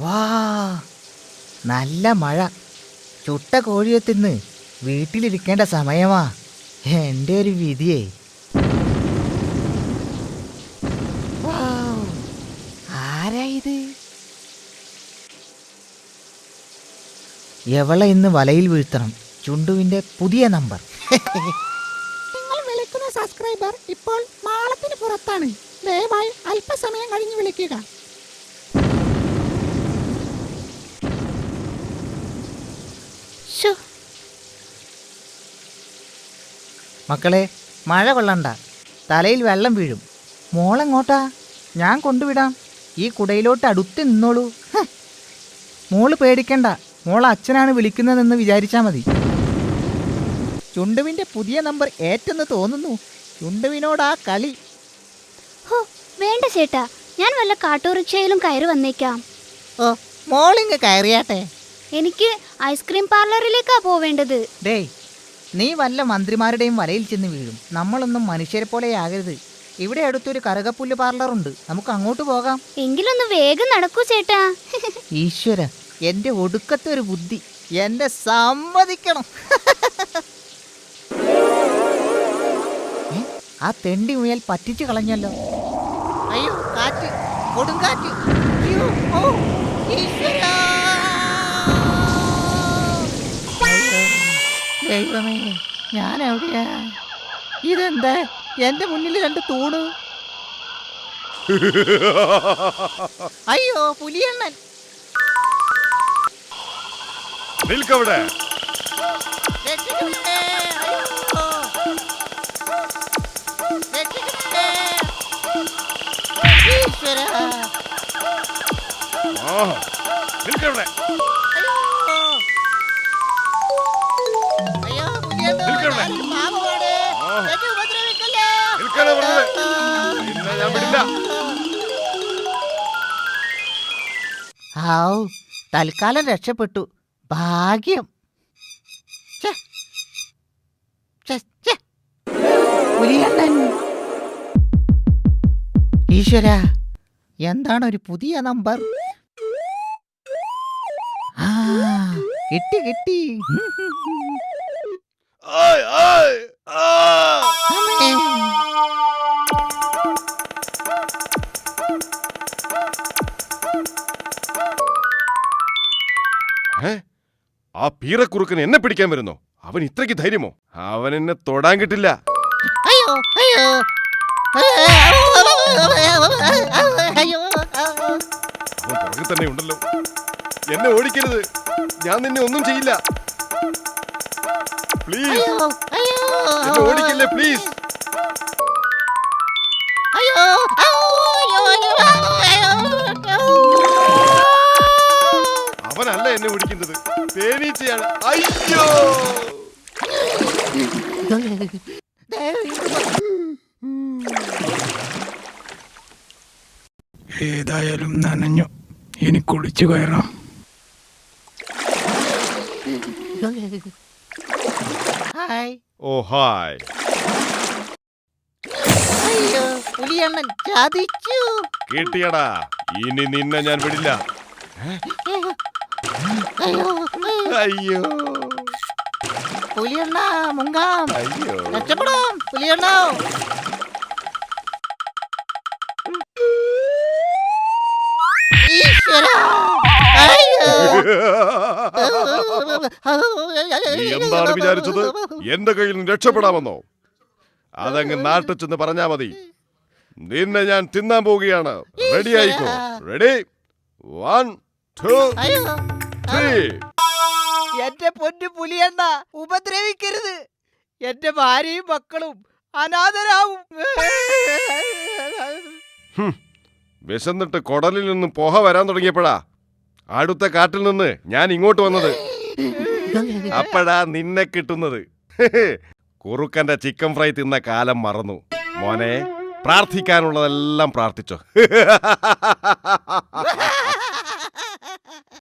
വാ നല്ല മഴ. ചുട്ട കോഴിയെ തിന്ന് വീട്ടിലിരിക്കേണ്ട സമയമാ. എന്റെ ഒരു വിധിയേ. ആരാ ഇത്? എവളെ ഇന്ന് വലയിൽ വീഴ്ത്തണം? ചുണ്ടുവിന്റെ പുതിയ നമ്പർ. നിങ്ങൾ വിളിക്കുന്ന സബ്സ്ക്രൈബർ ഇപ്പോൾ മാളത്തിന് പുറത്താണ്. ദയവായി അല്പസമയം കഴിഞ്ഞ് വിളിക്കുക. മക്കളെ മഴ കൊള്ളണ്ട. തലയിൽ വെള്ളം വീഴും. മോളെങ്ങോട്ടാ? ഞാൻ കൊണ്ടുവിടാം. ഈ കുടയിലോട്ട് അടുത്ത് നിന്നോളൂ. മോൾ പേടിക്കണ്ട. മോൾ അച്ഛനാണ് വിളിക്കുന്നതെന്ന് വിചാരിച്ചാ മതി. ചുണ്ടുവിന്റെ പുതിയ നമ്പർ ഏറ്റെന്ന് തോന്നുന്നു. ചുണ്ടുവിനോടാ കളി. ഹോ വേണ്ട ചേട്ടാ. ഞാൻ വല്ല കാട്ടോറിക്ഷയിലും കയറി വന്നേക്കാം. ഓ മോളിങ് കയറിയാട്ടെ. എനിക്ക് ഐസ്ക്രീം പാർലറിലേക്കാ പോവേണ്ടത്. ഡേയ് നീ വല്ല മന്ത്രിമാരുടെയും വലയിൽ ചെന്ന് വീഴും. നമ്മളൊന്നും മനുഷ്യരെ പോലെ ആകരുത്. ഇവിടെ അടുത്തൊരു കറുകപ്പുല്ല് പാർലറുണ്ട് നമുക്ക് അങ്ങോട്ട് പോകാം. എങ്കിലൊന്ന് വേഗം നടക്കൂ ചേട്ടാ. ഈശ്വര എന്റെ ഒടുക്കത്തെ ഒരു ബുദ്ധി. എന്റെ സമ്മതിക്കണം. ഏ, ആ തെണ്ടി മുയൽ പറ്റിച്ചു കളഞ്ഞല്ലോ. അയ്യോ കാറ്റ്. കൊടുങ്കാറ്റ് അയ്യോ, ഓ, ഈശ്വരാ. ദൈവമേ ഞാൻ എവിടെയാ ഇതെന്താ? എന്റെ മുന്നിൽ രണ്ട് തൂണ്. അയ്യോ പുലിയണ്ണൻ. നിൽക്കവിടെ. രക്ഷിക്കണേ, അയ്യോ. രക്ഷിക്കണേ. ഈശ്വരാ, നിൽക്കവിടെ. ഞാൻ വിടില്ല. ഹാവ് തൽക്കാലം രക്ഷപ്പെട്ടു. ഭാഗ്യം. ഛെ. ഛെ, ഛെ. പുലിയണ്ണൻ ഈശ്വര എന്താണ് ഒരു പുതിയ നമ്പർ? ആ കിട്ടി കിട്ടി. ആ. പീറക്കുറുക്കൻ എന്നെ പിടിക്കാൻ വരുന്നോ? അവൻ ഇത്രയ്ക്ക് ധൈര്യമോ? അവൻ എന്നെ തൊടാൻ കിട്ടില്ല. അയ്യോ അയ്യോ. അയ്യോ. അവൻ പുറകിൽ തന്നെ ഉണ്ടല്ലോ. എന്നെ ഓടിക്കരുത്. ഞാൻ നിന്നെ ഒന്നും ചെയ്യില്ല. പ്ലീസ് അയ്യോ അയ്യോ. എന്നെ ഓടിക്കല്ലേ പ്ലീസ് അയ്യോ അയ്യോ അയ്യോ. അവനല്ല എന്നെ ഓടിക്കുന്നത്. തേനീച്ചയാണ്. അയ്യോ. ഏതായാലും നനഞ്ഞു. ഇനി കുളിച്ചു കയറാം. ഹായ് ഓ ഹായ്. അയ്യോ പുലിയണ്ണൻ ചതിച്ചു. കിട്ടിയടാ. ഇനി നിന്നെ ഞാൻ വിടില്ല. അയ്യോ. അയ്യോ. പുലിയണ്ണ മുങ്ങാം അയ്യോ. രക്ഷപ്പെടാം പുലിയണ്ണ ഈശ്വരാ. അയ്യോ. നീ എന്താണ് വിചാരിച്ചത്? എന്റെ കയ്യിൽ നിന്ന് രക്ഷപ്പെടാമെന്നോ? അതങ്ങ് നാട്ടിൽ ചെന്ന് പറഞ്ഞാ മതി. നിന്നെ ഞാൻ തിന്നാൻ പോവുകയാണ്. റെഡി ആയിക്കോ? റെഡി വൺ ടു അയ്യോ. ത്രീ എന്റെ പൊന്നു പുലിയണ്ണ ഉപദ്രവിക്കരുത്. എന്റെ ഭാര്യയും മക്കളും അനാഥരാവും. വിശന്നിട്ട് കൊടലിൽ നിന്ന് പുക വരാൻ തുടങ്ങിയപ്പോഴാ അടുത്ത കാട്ടിൽ നിന്ന് ഞാൻ ഇങ്ങോട്ട് വന്നത്. അപ്പോഴാ നിന്നെ കിട്ടുന്നത്. കുറുക്കന്റെ ചിക്കൻ ഫ്രൈ തിന്ന കാലം മറന്നു. മോനെ പ്രാർത്ഥിക്കാനുള്ളതെല്ലാം പ്രാർത്ഥിച്ചോ.